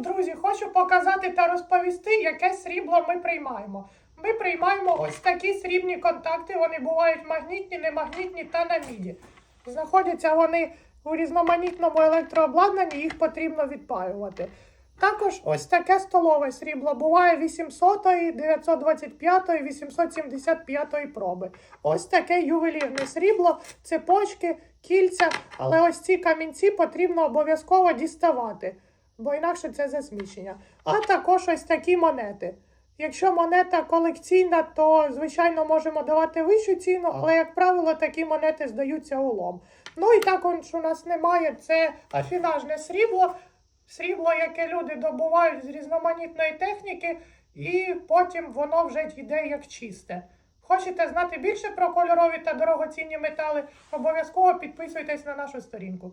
друзі, хочу показати та розповісти, яке срібло ми приймаємо. Ми приймаємо ось такі срібні контакти. Вони бувають магнітні, немагнітні та на міді. Знаходяться вони у різноманітному електрообладнанні, їх потрібно відпаювати. Також ось таке столове срібло буває 800, 925, 875 проби. Ось таке ювелірне срібло, цепочки, кільця, але ось ці камінці потрібно обов'язково діставати, бо інакше це засмічення. А також ось такі монети. Якщо монета колекційна, то звичайно можемо давати вищу ціну, але, як правило, такі монети здаються улом. Ну і також у нас немає це афінажне срібло, срібло, яке люди добувають з різноманітної техніки, і потім воно вже йде як чисте. Хочете знати більше про кольорові та дорогоцінні метали? Обов'язково підписуйтесь на нашу сторінку.